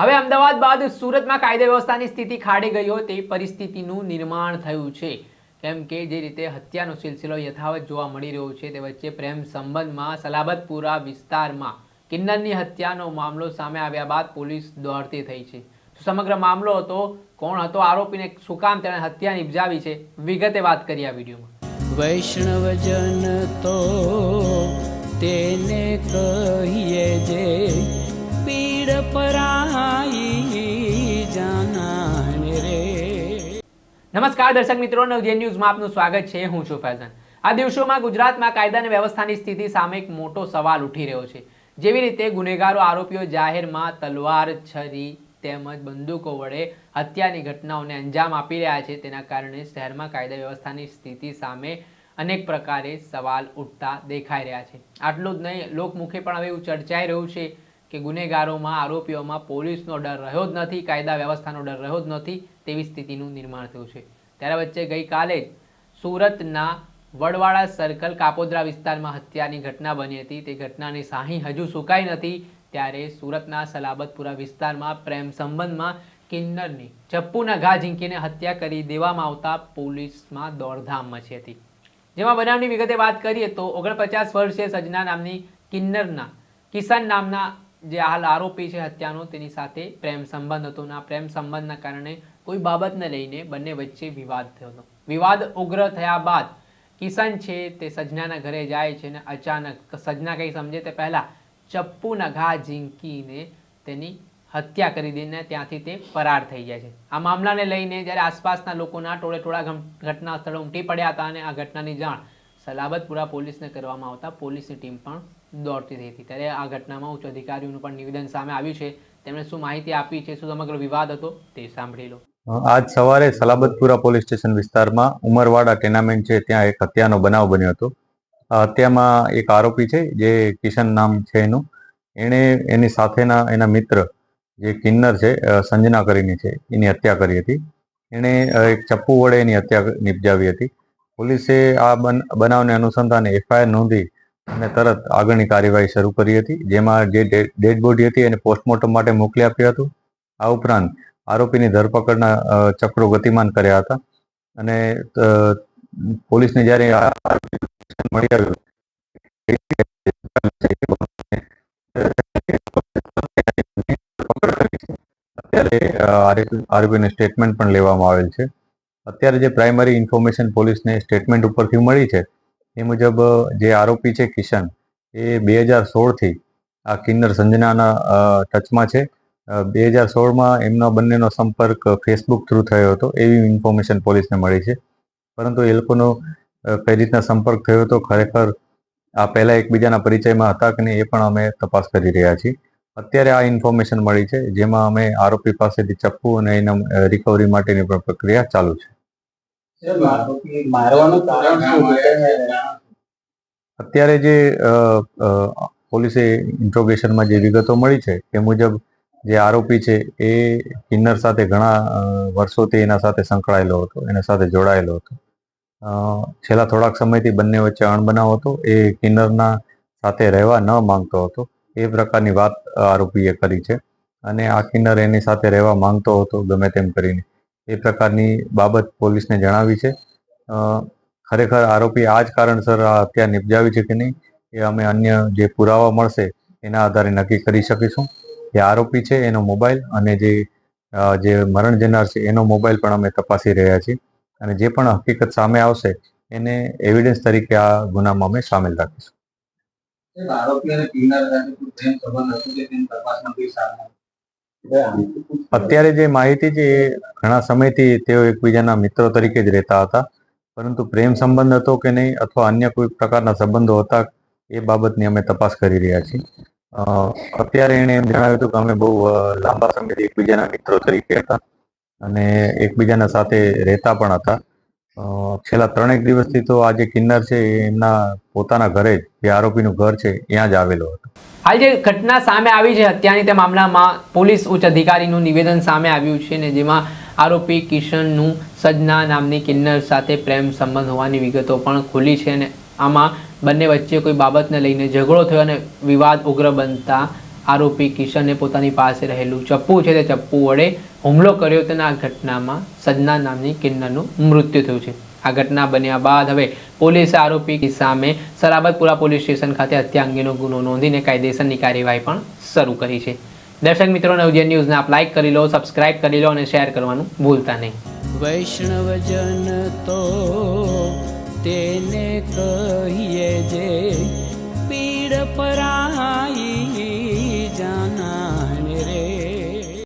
હવે અમદાવાદ બાદ સુરતમાં કાયદા વ્યવસ્થાની સ્થિતિ ખાડી ગઈ હોય તેવી પરિસ્થિતિનું નિર્માણ થયું છે. કેમ કે જે રીતે હત્યાનો સિલસિલો યથાવત જોવા મળી રહ્યો છે તે વચ્ચે પ્રેમ સંબંધમાં સલાબતપુરા વિસ્તારમાં કિન્નરની હત્યાનો મામલો સામે આવ્યા બાદ પોલીસ દોડતી થઈ છે. સમગ્ર મામલો હતો, કોણ હતો, આરોપીને શું કામ તેણે હત્યા નિપજાવી છે, વિગતે વાત કરી આ વિડીયોમાં. વૈષ્ણવજન તો તેને કહીએ જે પીડ પરાઈ નમસ્કાર દર્શક મિત્રો નવજે ન્યૂઝમાં આપનું સ્વાગત છે. હું છું ફૈઝન. આ દિવસોમાં ગુજરાતમાં કાયદા અને વ્યવસ્થાની સ્થિતિ સામે એક મોટો સવાલ ઉઠી રહ્યો છે. જેવી રીતે ગુનેગારો આરોપીઓ જાહેરમાં તલવાર, છરી તેમજ બંદૂકો વડે હત્યાની ઘટનાઓને અંજામ આપી રહ્યા છે. તેના કારણે શહેરમાં કાયદા વ્યવસ્થાની સ્થિતિ સામે અનેક પ્રકારે સવાલ ઉઠતા દેખાઈ રહ્યા છે. આટલું જ નહીં, લોકમુખે પણ હવે એવું ચર્ચાઈ રહ્યું છે. કે ગુનેગારોમાં, આરોપીઓમાં પોલીસનો ડર રહ્યો જ નથી, કાયદા વ્યવસ્થાનો ડર રહ્યો જ નથી તેવી સ્થિતિનું નિર્માણ થયું છે. ત્યારે વચ્ચે ગઈકાલે જ સુરતના વડવાડા સર્કલ કાપોદ્રા વિસ્તારમાં હત્યાની ઘટના બની હતી. તે ઘટનાની સાહી હજુ સુકાઈ નથી. ત્યારે સુરતના સલાબતપુરા વિસ્તારમાં પ્રેમ સંબંધમાં કિન્નરની ચપ્પુના ઘા ઝીંકીને હત્યા કરી દેવામાં આવતા પોલીસમાં દોડધામ મચી હતી. જેમાં બનાવની વિગતે વાત કરીએ તો ઓગણપચાસ વર્ષીય સજના નામની કિન્નરના, કિસાન નામના જે હાલ આરોપી છે હત્યાનો, તેની સાથે પ્રેમ સંબંધ હતો અને આ પ્રેમ સંબંધના કારણે કોઈ બાબતને લઈને બંને વચ્ચે વિવાદ થયો હતો. વિવાદ ઉગ્ર થયા બાદ કિશન છે તે સજનાના ઘરે જાય છે અને અચાનક સજના કંઈ સમજે તે પહેલાં ચપ્પુના ઘા ઝીંકીને તેની હત્યા કરી દઈને ત્યાંથી તે ફરાર થઈ જાય છે. આ મામલાને લઈને જ્યારે આસપાસના લોકોના ટોળે ટોળા ઘટના સ્થળે ઉમટી પડ્યા હતા અને આ ઘટનાની જાણ સલાબતપુરા પોલીસને કરવામાં આવતા પોલીસની ટીમ પણ દોડતી થઈ હતી. ત્યારે આ ઘટનામાં ઉચ્ચ અધિકારીઓનું પણ નિવેદન સામે આવ્યું છે. તેમણે શું માહિતી આપી છે? શું સમગ્ર વિવાદ હતો? તે સાંભળી લો. આજ સવારે સલાબતપુરા પોલીસ સ્ટેશન વિસ્તારમાં ઉમરવાડા ટેનામેન્ટ છે, ત્યાં એક હત્યાનો બનાવ બન્યો હતો. હત્યામાં એક આરોપી છે, જે કિશન નામ છે એનું. એણે એની સાથેના એના મિત્ર, જે કિન્નર છે સંજના કરીને છે, એની હત્યા કરી હતી. એણે એક ચપ્પુ વડે એની હત્યા નિપજાવી હતી. પોલીસે આ બન- બનાવને અનુસંધાને એફઆઈઆર નોંધી અને તરત આગળની કાર્યવાહી શરૂ કરી હતી, જેમાં જે ડેડ બોડી હતી એને પોસ્ટમોર્ટમ માટે મોકલી આપ્યું હતું. આ ઉપરાંત આરોપીની ધરપકડના ચક્રો ગતિમાન કર્યા હતા અને પોલીસને જ્યારે મળી આવ્યું આરોપીને સ્ટેટમેન્ટ પણ લેવામાં આવેલ છે. અત્યારે જે પ્રાઇમરી ઇન્ફોર્મેશન પોલીસને સ્ટેટમેન્ટ ઉપરથી મળી છે, એ મુજબ જે આરોપી છે કિશન, એ બે હજાર સોળથી આ કિન્નર સંજનાના ટચમાં છે. બે હજાર સોળમાં એમનો બંનેનો સંપર્ક ફેસબુક થ્રુ થયો હતો, એવી ઇન્ફોર્મેશન પોલીસને મળી છે. પરંતુ એ લોકોનો કઈ રીતના સંપર્ક થયો હતો, ખરેખર આ પહેલા એકબીજાના પરિચયમાં હતા કે નહીં, એ પણ અમે તપાસ કરી રહ્યા છીએ. અત્યારે આ ઇન્ફોર્મેશન મળી છે, જેમાં અમે આરોપી પાસેથી ચપ્પુ અને એના રિકવરી માટેની પણ પ્રક્રિયા ચાલુ છે. અત્યારે જે પોલીસે ઇન્ટ્રોગેશનમાં જે વિગતો મળી છે તે મુજબ જે આરોપી છે એ કિન્નર સાથે ઘણા વર્ષોથી એના સાથે સંકળાયેલો હતો એના સાથે જોડાયેલો હતો. છેલ્લા થોડાક સમયથી બંને વચ્ચે અણબનાવ હતો. એ કિન્નરના સાથે રહેવા ન માંગતો હતો. એ પ્રકારની વાત આરોપીએ કરી છે. અને આ કિન્નર એની સાથે રહેવા માંગતો હતો ગમે તેમ કરીને. એ પ્રકારની બાબત પોલીસને જણાવી છે ખરેખર આરોપી આ જ કારણસર આ હત્યા નિપજાવી છે કે નહીં એ અમે અન્ય જે પુરાવા મળશે એના આધારે નક્કી કરી શકીશું જે આરોપી છે એનો મોબાઈલ અને જે જે મરણ જનાર છે એનો મોબાઈલ પણ અમે તપાસી રહ્યા છીએ અને જે પણ હકીકત સામે આવશે એને એવિડન્સ તરીકે આ ગુનામાં અમે સામેલ રાખીશું આરોપી અને કિન્નર સાથે કોઈ પ્રેમ સંબંધ હતો કે તેની તપાસમાં કોઈ સામે? અત્યારે જે માહિતી છે, એ ઘણા સમયથી તેઓ એકબીજાના મિત્રો તરીકે જ રહેતા હતા. પરંતુ પ્રેમ સંબંધ હતો કે નહીં અથવા અન્ય કોઈ પ્રકારના સંબંધો હતા, એ બાબતની અમે તપાસ કરી રહ્યા છીએ. અત્યારે એણે એમ જણાવ્યું હતું કે અમે બહુ લાંબા સમયથી એકબીજાના મિત્રો તરીકે હતા અને એકબીજાના સાથે રહેતા પણ હતા. છેલ્લા ત્રણેક દિવસથી તો આ જે કિન્નર છે એમના પોતાના ઘરે જે આરોપીનું ઘર છે, ત્યાં જ આવેલો હતો. હાલ જે ઘટના સામે આવી છે હત્યાની તે મામલામાં પોલીસ ઉચ્ચ અધિકારીનું નિવેદન સામે આવ્યું છે ને જેમાં આરોપી કિશનનું સજના નામની કિન્નર સાથે પ્રેમ સંબંધ હોવાની વિગતો પણ ખુલી છે અને આમાં બંને વચ્ચે કોઈ બાબતને લઈને ઝઘડો થયો અને વિવાદ ઉગ્ર બનતા આરોપી કિશને પોતાની પાસે રહેલું ચપ્પુ છે તે ચપ્પુ વડે હુમલો કર્યો તેના આ ઘટનામાં સજના નામની કિન્નરનું મૃત્યુ થયું છે. આ ઘટના બન્યા બાદ હવે પોલીસે આરોપી સામે સરાબતપુરા પોલીસ સ્ટેશન ખાતે હત્યા અંગેનો ગુનો નોંધીને કાયદેસરની કાર્યવાહી પણ શરૂ કરી છે. દર્શક મિત્રો ઉજ્જૈન ન્યૂઝને આપ લાઈક કરી લો સબસ્ક્રાઇબ કરી લો અને શેર કરવાનું ભૂલતા નહીં. વૈષ્ણવજન તો તેને કહીએ જે પીડ પરાઈ